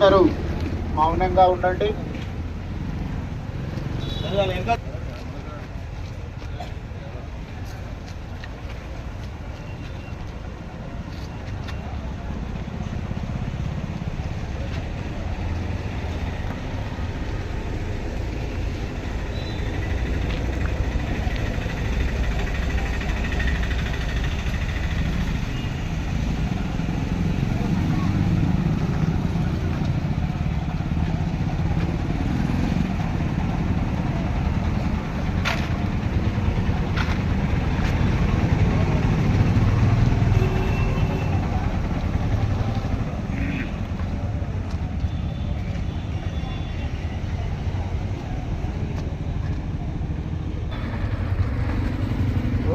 అందరూ మౌనంగా ఉండండి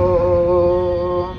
ఓం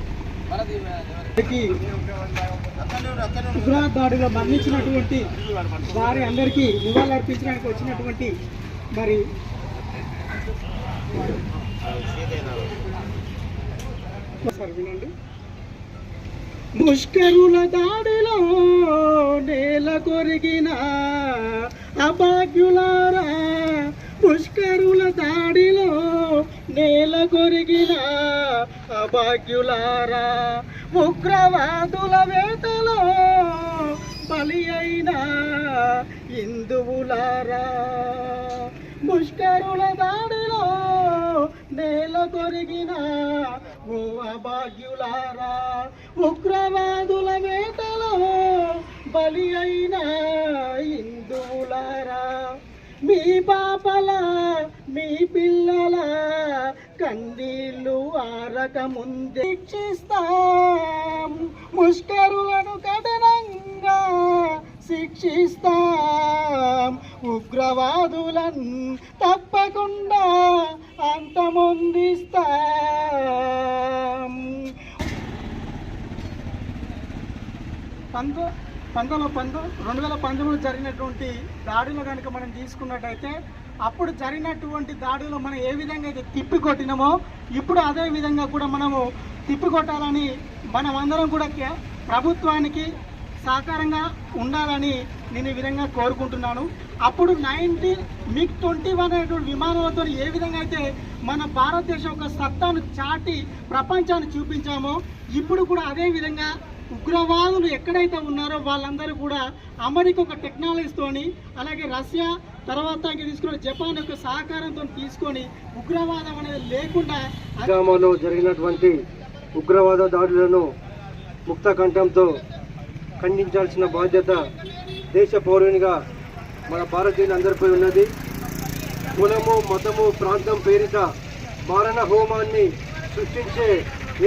ఉగ్రవాద దాడిలో మరణించినటువంటి వారి అందరికీ నివాళులర్పించడానికి వచ్చినటువంటి మరి వినండి ముష్కరుల దాడిలో నేల కొరిగిన అభాగ్యులారా ముష్కరుల దాడిలో నేల కొరిగిన భాగ్యులారా ఉగ్రవాదుల వేటలో బలి అయిన హిందువులారా ముష్కరుల దాడిలో నేల కొరిగిన ఓ అభాగ్యులారా ఉగ్రవాదుల వేటలో బలి అయిన హిందువులారా మీ పాపల మీ పిల్లల కందీళ్ళు ఆరక ముందే శిక్షిస్తాం ముష్కరులను కఠినంగా శిక్షిస్తాం. ఉగ్రవాదులను తప్పకుండా అంతమొందిస్తాం. పంతొమ్మిది పంతొమ్మిది పంతొమ్మిది రెండు వేల పంతొమ్మిదిలో జరిగినటువంటి దాడిలో కనుక మనం తీసుకున్నట్టయితే అప్పుడు జరిగినటువంటి దాడులు మనం ఏ విధంగా అయితే తిప్పి కొట్టినామో ఇప్పుడు అదే విధంగా కూడా మనము తిప్పి కొట్టాలని మనం అందరం కూడా ప్రభుత్వానికి సహకారంగా ఉండాలని నేను ఈ విధంగా కోరుకుంటున్నాను. అప్పుడు నైన్టీన్ మిగ్ ట్వంటీ వన్ అనేటువంటి విమానాలతో ఏ విధంగా అయితే మన భారతదేశం ఒక సత్తాను చాటి ప్రపంచాన్ని చూపించామో ఇప్పుడు కూడా అదే విధంగా ఉగ్రవాదులు ఎక్కడైతే ఉన్నారో వాళ్ళందరూ కూడా అమెరికా ఒక టెక్నాలజీతోని అలాగే రష్యా తర్వాత ఇంకా తీసుకున్న జపాన్ యొక్క సహకారంతో తీసుకొని ఉగ్రవాదం అనేది లేకుండా గ్రామంలో జరిగినటువంటి ఉగ్రవాద దాడులను ముక్త కంఠంతో ఖండించాల్సిన బాధ్యత దేశ పౌరునిగా మన భారతీయులందరిపై ఉన్నది. కులము మతము ప్రాంతం పేరిట మారణ హోమాన్ని సృష్టించే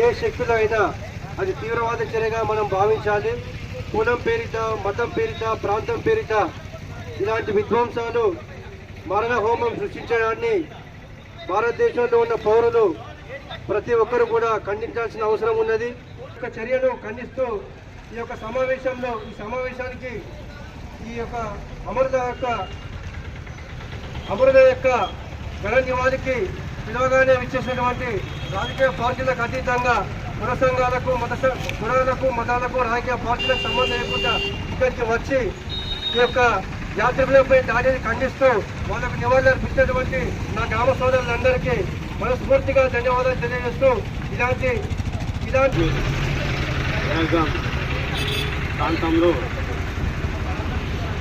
ఏ శక్తులైనా అది తీవ్రవాద చర్యగా మనం భావించాలి. కులం పేరిట మతం పేరిట ప్రాంతం పేరిట ఇలాంటి విధ్వంసాలు మరణ హోమం సృష్టించడాన్ని భారతదేశంలో ఉన్న పౌరులు ప్రతి ఒక్కరు కూడా ఖండించాల్సిన అవసరం ఉన్నది. ఒక చర్యను ఖండిస్తూ ఈ యొక్క సమావేశంలో ఈ సమావేశానికి ఈ యొక్క అమృత యొక్క అమృత యొక్క గణ నివాళికి పిలవగానే విచ్చేసినటువంటి రాజకీయ పార్టీలకు అతీతంగా కుల సంఘాలకు మత స- కులాలకు మతాలకు రాజకీయ పార్టీలకు సంబంధం లేకుండా ఇక్కడికి వచ్చి ఈ యొక్క యాత్రికులపై దాడిని ఖండిస్తూ వాళ్ళకు నివాళులు అర్పించినటువంటి నా గ్రామ సోదరులందరికీ మనస్ఫూర్తిగా ధన్యవాదాలు తెలియజేస్తూ ఇలాంటి ఇలాంటి ప్రాంతంలో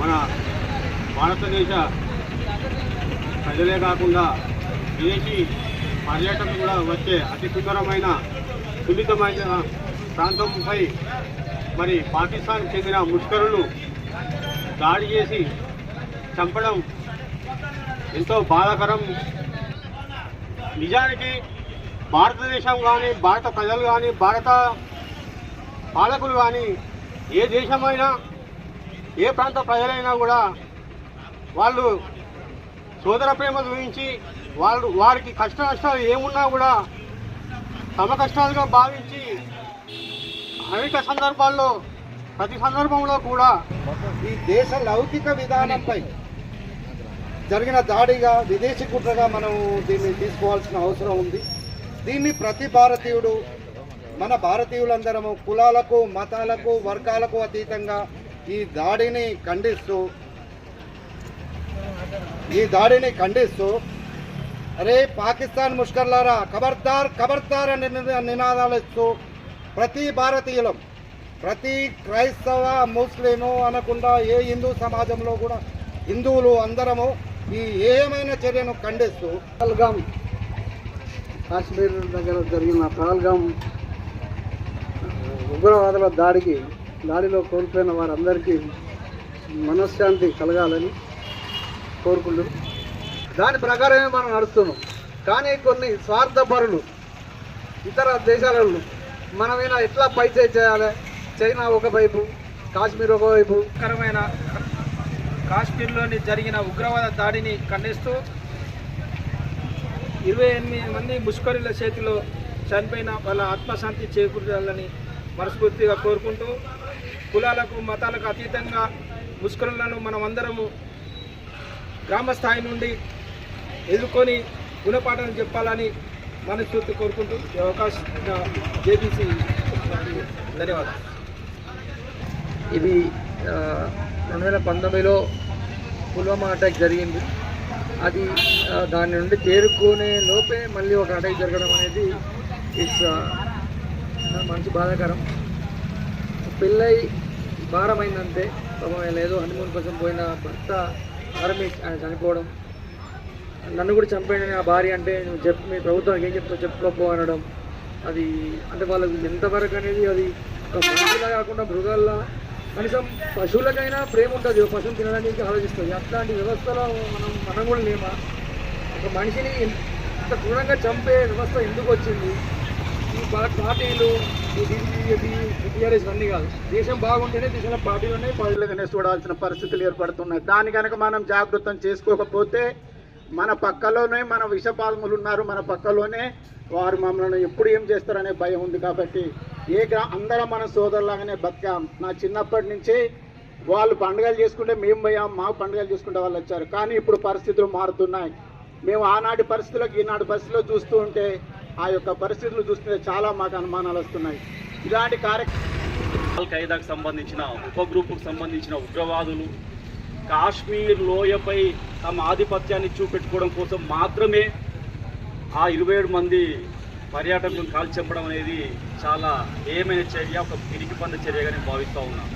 మన భారతదేశ ప్రజలే కాకుండా విదేశీ పర్యాటకులు కూడా వచ్చే అతి సుందరమైన సున్నితమైన ప్రాంతంపై మరి పాకిస్తాన్కి చెందిన ముష్కరులు దాడి చేసి చంపడం ఎంతో బాధాకరం. నిజానికి భారతదేశం కానీ భారత ప్రజలు కానీ భారత పాలకులు కానీ ఏ దేశమైనా ఏ ప్రాంత ప్రజలైనా కూడా వాళ్ళు సోదర ప్రేమ చూపించి వాళ్ళు వారికి కష్ట నష్టాలు ఏమున్నా కూడా తమ కష్టాలుగా భావించి అనేక సందర్భాల్లో ప్రతి సందర్భంలో కూడా ఈ దేశ లౌకిక విధానంపై జరిగిన దాడిగా విదేశీ కుట్రగా మనం దీన్ని తీసుకోవాల్సిన అవసరం ఉంది. దీన్ని ప్రతి భారతీయుడు మన భారతీయులందరము కులాలకు మతాలకు వర్గాలకు అతీతంగా ఈ దాడిని ఖండిస్తూ ఈ దాడిని ఖండిస్తూ అరే పాకిస్తాన్ ముష్కర్లారా ఖబర్దార్ ఖబర్దార్ అనే నినాదాలు ఇస్తూ ప్రతి భారతీయులం ప్రతి క్రైస్తవ ముస్లిము అనకుండా ఏ హిందూ సమాజంలో కూడా హిందువులు అందరము ఈ ఏమైన చర్యను ఖండిస్తూ పహల్గామ్ కాశ్మీర్ దగ్గర జరిగిన పహల్గామ్ ఉగ్రవాదుల దాడికి దాడిలో కోల్పోయిన వారందరికీ మనశ్శాంతి కలగాలని కోరుకుంటూ దాని ప్రకారమే మనం నడుస్తున్నాం. కానీ కొన్ని స్వార్థపరులు ఇతర దేశాలలో మనమైనా ఎట్లా పైచే చేయాలి? చైనా ఒకవైపు కాశ్మీర్ ఒకవైపు. కరమైన కాశ్మీర్లోని జరిగిన ఉగ్రవాద దాడిని ఖండిస్తూ ఇరవై ఎనిమిది మంది ముష్కరుల చేతిలో చనిపోయిన వాళ్ళ ఆత్మశాంతి చేకూరాలని మనస్ఫూర్తిగా కోరుకుంటూ కులాలకు మతాలకు అతీతంగా ముష్కరులను మనమందరము గ్రామ స్థాయి నుండి ఎదుర్కొని గుణపాఠం చెప్పాలని మనస్ఫూర్తి కోరుకుంటూ ఈ అవకాశం జేబీసీ ధన్యవాదాలు. ఇది రెండు వేల పంతొమ్మిదిలో పుల్వామా అటాక్ జరిగింది. అది దాని నుండి తేరుకునే లోపే మళ్ళీ ఒక అటాక్ జరగడం అనేది ఇట్స్ మంచి బాధాకరం. పెళ్ళై భారమైందంటే పాపం లేదు ఏదో హనీమూన్ కోసం పోయిన భర్త ఆర్మీ ఆయన చనిపోవడం. నన్ను కూడా చంపేయండి ఆ భార్య అంటే నువ్వు చెప్పు మీ ప్రభుత్వానికి ఏం చెప్తావు చెప్పుకోపో అనడం. అది అంటే వాళ్ళకి ఎంతవరకు అనేది అది ఒక మనుషులా కాకుండా మృగాల్లా కనీసం పశువులకైనా ప్రేమ ఉంటుంది. పశువులు తినడానికి ఆలోచిస్తుంది అట్లాంటి వ్యవస్థలో మనం మనం కూడా లేమా? ఒక మనిషిని ఇంత క్రూరంగా చంపే వ్యవస్థ ఎందుకు వచ్చింది? ఈ పార్టీలు ఈ బీజేపీ టీఆర్ఎస్ అన్నీ కాదు. దేశం బాగుంటేనే దేశంలో పార్టీలు ఉన్నాయి పార్టీలకనే చూడాల్సిన పరిస్థితులు ఏర్పడుతున్నాయి. దాని కనుక మనం జాగృతం చేసుకోకపోతే మన పక్కలోనే మన విషపాదములు ఉన్నారు. మన పక్కలోనే వారు మమ్మల్ని ఎప్పుడు ఏం చేస్తారనే భయం ఉంది కాబట్టి ఏ గ్రా అందరం మన సోదరులాగానే బతికాం. నా చిన్నప్పటి నుంచి వాళ్ళు పండుగలు చేసుకుంటే మేము పోయాం మా పండుగలు చేసుకుంటే వాళ్ళు వచ్చారు. కానీ ఇప్పుడు పరిస్థితులు మారుతున్నాయి. మేము ఆనాటి పరిస్థితులకు ఈనాటి పరిస్థితుల్లో చూస్తూ ఉంటే ఆ యొక్క పరిస్థితులు చూస్తుంటే చాలా మాకు అనుమానాలు వస్తున్నాయి. ఇలాంటి కార్యక్రమం ఖైదాకు సంబంధించిన ఉప గ్రూపుకు సంబంధించిన ఉగ్రవాదులు కాశ్మీర్ లోయపై తమ ఆధిపత్యాన్ని చూపెట్టుకోవడం కోసం మాత్రమే ఆ ఇరవై ఏడు మంది పర్యాటకులను కాల్చంపడం అనేది చాలా ఏమైన చర్య ఒక పిరికి పంద చర్యగా నేను భావిస్తూ ఉన్నాను